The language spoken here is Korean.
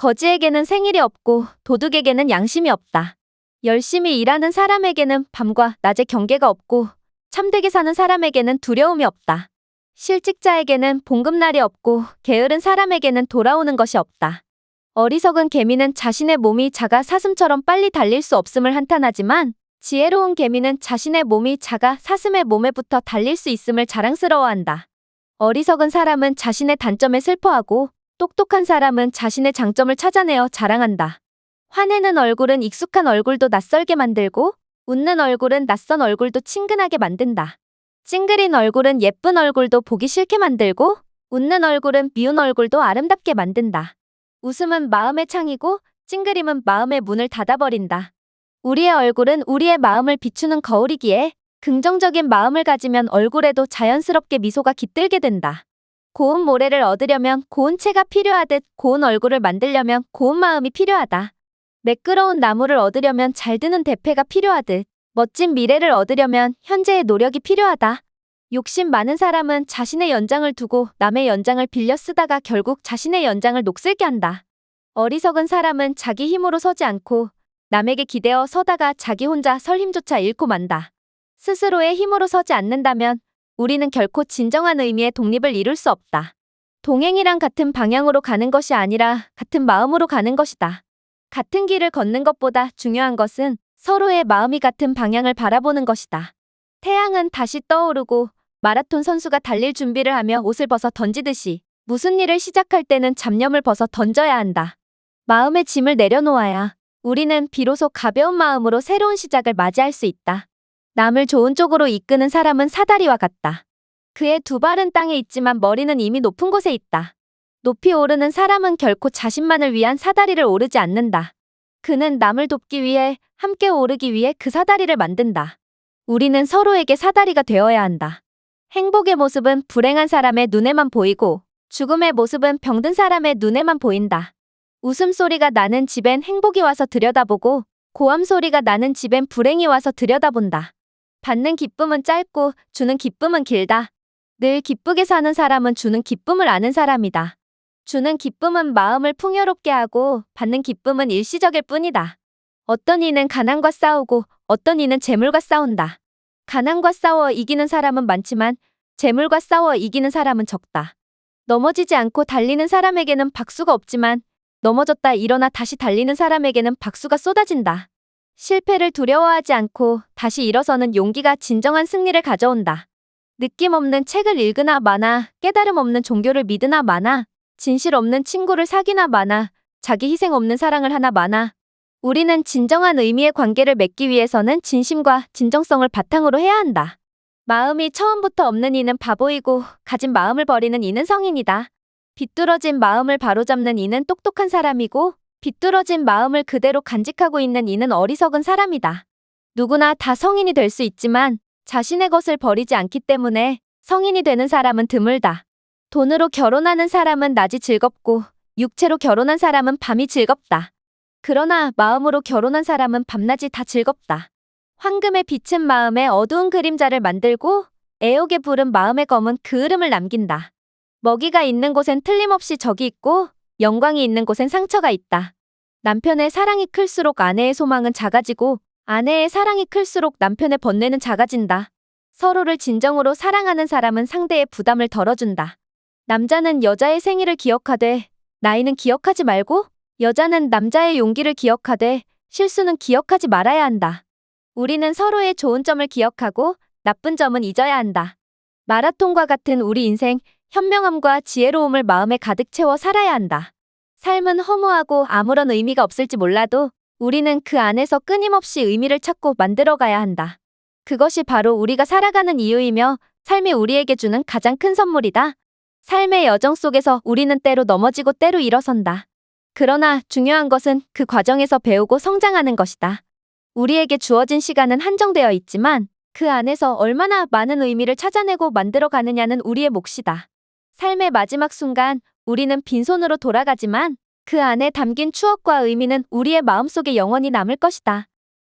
거지에게는 생일이 없고 도둑에게는 양심이 없다. 열심히 일하는 사람에게는 밤과 낮의 경계가 없고 참되게 사는 사람에게는 두려움이 없다. 실직자에게는 봉급날이 없고 게으른 사람에게는 돌아오는 것이 없다. 어리석은 개미는 자신의 몸이 작아 사슴처럼 빨리 달릴 수 없음을 한탄하지만 지혜로운 개미는 자신의 몸이 작아 사슴의 몸에 붙어 달릴 수 있음을 자랑스러워한다. 어리석은 사람은 자신의 단점에 슬퍼하고 똑똑한 사람은 자신의 장점을 찾아내어 자랑한다. 화내는 얼굴은 익숙한 얼굴도 낯설게 만들고 웃는 얼굴은 낯선 얼굴도 친근하게 만든다. 찡그린 얼굴은 예쁜 얼굴도 보기 싫게 만들고 웃는 얼굴은 미운 얼굴도 아름답게 만든다. 웃음은 마음의 창이고 찡그림은 마음의 문을 닫아버린다. 우리의 얼굴은 우리의 마음을 비추는 거울이기에 긍정적인 마음을 가지면 얼굴에도 자연스럽게 미소가 깃들게 된다. 고운 모래를 얻으려면 고운 채가 필요하듯 고운 얼굴을 만들려면 고운 마음이 필요하다. 매끄러운 나무를 얻으려면 잘 드는 대패가 필요하듯 멋진 미래를 얻으려면 현재의 노력이 필요하다. 욕심 많은 사람은 자신의 연장을 두고 남의 연장을 빌려 쓰다가 결국 자신의 연장을 녹슬게 한다. 어리석은 사람은 자기 힘으로 서지 않고 남에게 기대어 서다가 자기 혼자 설 힘조차 잃고 만다. 스스로의 힘으로 서지 않는다면 우리는 결코 진정한 의미의 독립을 이룰 수 없다. 동행이랑 같은 방향으로 가는 것이 아니라 같은 마음으로 가는 것이다. 같은 길을 걷는 것보다 중요한 것은 서로의 마음이 같은 방향을 바라보는 것이다. 태양은 다시 떠오르고 마라톤 선수가 달릴 준비를 하며 옷을 벗어 던지듯이 무슨 일을 시작할 때는 잡념을 벗어 던져야 한다. 마음의 짐을 내려놓아야 우리는 비로소 가벼운 마음으로 새로운 시작을 맞이할 수 있다. 남을 좋은 쪽으로 이끄는 사람은 사다리와 같다. 그의 두 발은 땅에 있지만 머리는 이미 높은 곳에 있다. 높이 오르는 사람은 결코 자신만을 위한 사다리를 오르지 않는다. 그는 남을 돕기 위해 함께 오르기 위해 그 사다리를 만든다. 우리는 서로에게 사다리가 되어야 한다. 행복의 모습은 불행한 사람의 눈에만 보이고 죽음의 모습은 병든 사람의 눈에만 보인다. 웃음소리가 나는 집엔 행복이 와서 들여다보고 고함소리가 나는 집엔 불행이 와서 들여다본다. 받는 기쁨은 짧고 주는 기쁨은 길다. 늘 기쁘게 사는 사람은 주는 기쁨을 아는 사람이다. 주는 기쁨은 마음을 풍요롭게 하고 받는 기쁨은 일시적일 뿐이다. 어떤 이는 가난과 싸우고 어떤 이는 재물과 싸운다. 가난과 싸워 이기는 사람은 많지만 재물과 싸워 이기는 사람은 적다. 넘어지지 않고 달리는 사람에게는 박수가 없지만 넘어졌다 일어나 다시 달리는 사람에게는 박수가 쏟아진다. 실패를 두려워하지 않고 다시 일어서는 용기가 진정한 승리를 가져온다. 느낌 없는 책을 읽으나 마나, 깨달음 없는 종교를 믿으나 마나, 진실 없는 친구를 사귀나 마나, 자기 희생 없는 사랑을 하나 마나. 우리는 진정한 의미의 관계를 맺기 위해서는 진심과 진정성을 바탕으로 해야 한다. 마음이 처음부터 없는 이는 바보이고 가진 마음을 버리는 이는 성인이다. 비뚤어진 마음을 바로잡는 이는 똑똑한 사람이고 비뚤어진 마음을 그대로 간직하고 있는 이는 어리석은 사람이다. 누구나 다 성인이 될 수 있지만 자신의 것을 버리지 않기 때문에 성인이 되는 사람은 드물다. 돈으로 결혼하는 사람은 낮이 즐겁고 육체로 결혼한 사람은 밤이 즐겁다. 그러나 마음으로 결혼한 사람은 밤낮이 다 즐겁다. 황금에 비친 마음에 어두운 그림자를 만들고 애옥에 부른 마음의 검은 그 흐름을 남긴다. 먹이가 있는 곳엔 틀림없이 적이 있고 영광이 있는 곳엔 상처가 있다. 남편의 사랑이 클수록 아내의 소망은 작아지고 아내의 사랑이 클수록 남편의 번뇌는 작아진다. 서로를 진정으로 사랑하는 사람은 상대의 부담을 덜어준다. 남자는 여자의 생일을 기억하되 나이는 기억하지 말고 여자는 남자의 용기를 기억하되 실수는 기억하지 말아야 한다. 우리는 서로의 좋은 점을 기억하고 나쁜 점은 잊어야 한다. 마라톤과 같은 우리 인생 현명함과 지혜로움을 마음에 가득 채워 살아야 한다. 삶은 허무하고 아무런 의미가 없을지 몰라도 우리는 그 안에서 끊임없이 의미를 찾고 만들어가야 한다. 그것이 바로 우리가 살아가는 이유이며 삶이 우리에게 주는 가장 큰 선물이다. 삶의 여정 속에서 우리는 때로 넘어지고 때로 일어선다. 그러나 중요한 것은 그 과정에서 배우고 성장하는 것이다. 우리에게 주어진 시간은 한정되어 있지만 그 안에서 얼마나 많은 의미를 찾아내고 만들어 가느냐는 우리의 몫이다. 삶의 마지막 순간 우리는 빈손으로 돌아가지만 그 안에 담긴 추억과 의미는 우리의 마음속에 영원히 남을 것이다.